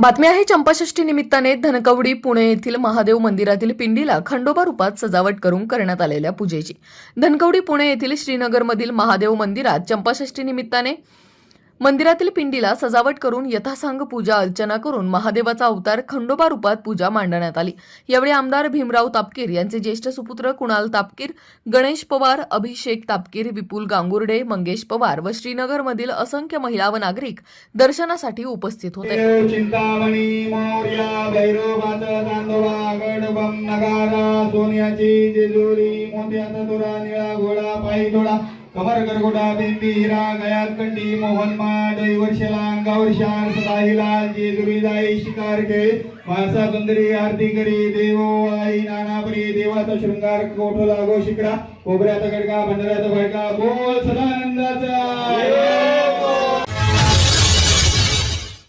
बातमी आहे चंपाषष्ठी निमित्ताने धनकवडी पुणे येथील महादेव मंदिरातील पिंडीला खंडोबा रूपात सजावट करून करण्यात आलेल्या पूजेची. धनकवडी पुणे येथील श्रीनगरमधील महादेव मंदिरात चंपाषष्ठी निमित्ताने मंदिरातील पिंडीला सजावट करून यथासांग पूजा अर्चना करून महादेवाचा अवतार खंडोबा रूपात पूजा मांडण्यात आली. यावेळी आमदार भीमराव तापकीर यांचे ज्येष्ठ सुपुत्र कुणाल तापकीर गणेश पवार अभिषेक तापकीर विपुल गांगुर्डे मंगेश पवार व श्रीनगरमधील असंख्य महिला व नागरिक दर्शनासाठी उपस्थित होते. देव नगारा सोन्याची जेजुरी मोत्याचा तुरा निळा घोडा पायी थोडा कमर गरगोडा बेंबी हिरा गयात कंडी मोहन माड वर्षला अंगावर शार सदा लाल जेजुरी जाई शिकार खेळ मासा सुंदरी आरती करी देवो आई नानापरी देवाचा शृंगार कोठोला लागो शिकडा कोबऱ्याचा गडका भंडऱ्याचा भडका बोल सदानंद